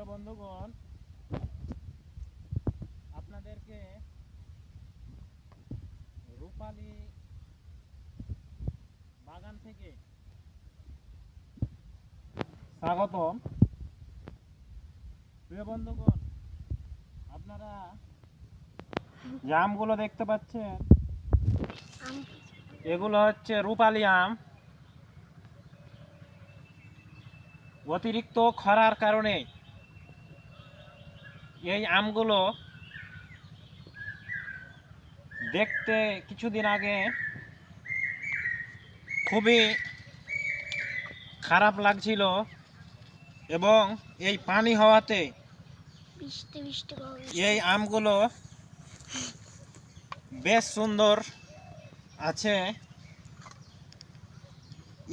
প্রিয় বন্ধুগণ, আপনাদেরকে রূপালী বাগান থেকে স্বাগতম। প্রিয় বন্ধুগণ, আপনারা যে আমগুলো দেখতে পাচ্ছেন, এগুলো হচ্ছে রূপালি আম। অতিরিক্ত খরার কারণে এই আমগুলো দেখতে কিছুদিন আগে খুবই খারাপ লাগছিল এবং এই পানি হওয়াতে এই আমগুলো বেশ সুন্দর আছে।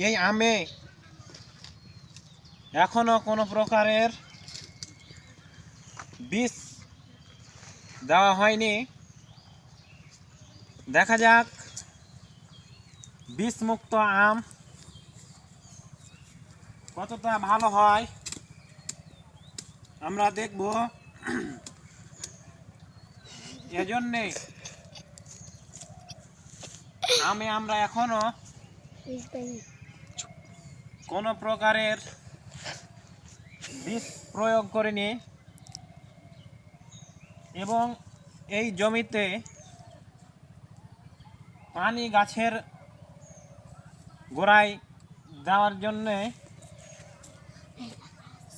এই আমে এখনও কোনো প্রকারের বীজ দেওয়া হয়নি। দেখা যাক। বিষমুক্ত আম কতটা ভালো হয়। আমরা দেখব। এজন্যে আমি আমরা এখনও কোনো প্রকারের বীজ প্রয়োগ করিনি। এবং এই জমিতে পানি গাছের গোড়ায় দেওয়ার জন্যে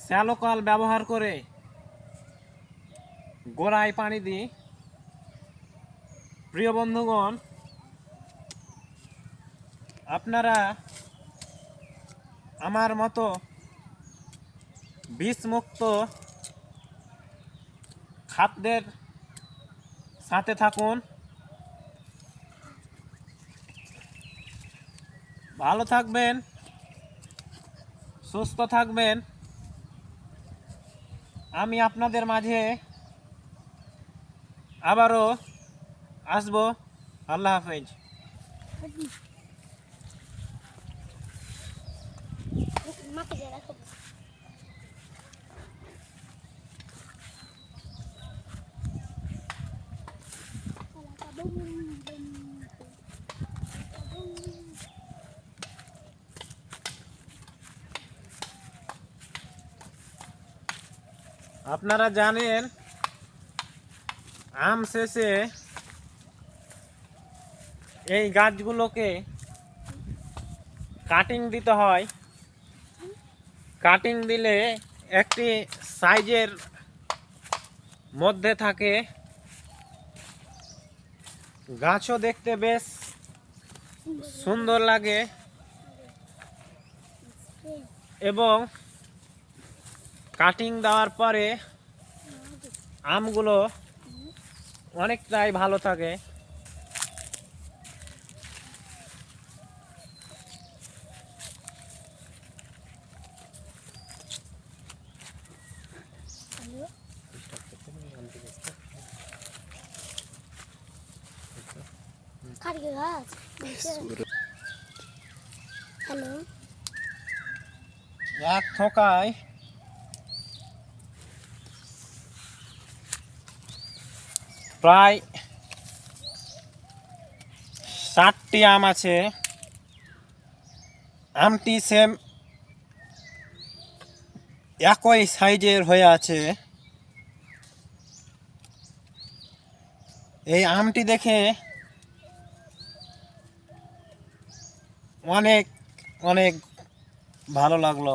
শ্যালোকাল ব্যবহার করে গোড়ায় পানি দিই। প্রিয় বন্ধুগণ, আপনারা আমার মতো বিষমুক্ত খাদ্যের সাথে থাকুন। ভালো থাকবেন, সুস্থ থাকবেন। আমি আপনাদের মাঝে আবারও আসব। আল্লাহ হাফেজ। মাকে আপনারা জানেন, আম শেষে এই গাছগুলোকে কাটিং দিতে হয়। কাটিং দিলে একটি সাইজের মধ্যে থাকে গাছও দেখতে বেশ সুন্দর লাগে। এবং কাটিং দেওয়ার পরে আমগুলো অনেকটাই ভালো থাকে। কাটকে গাছ হ্যালো এক থোকায়। প্রায় ষাটটি আম আছে। আমটি সেম একই সাইজের হয়ে আছে। এই আমটি দেখে অনেক অনেক ভালো লাগল।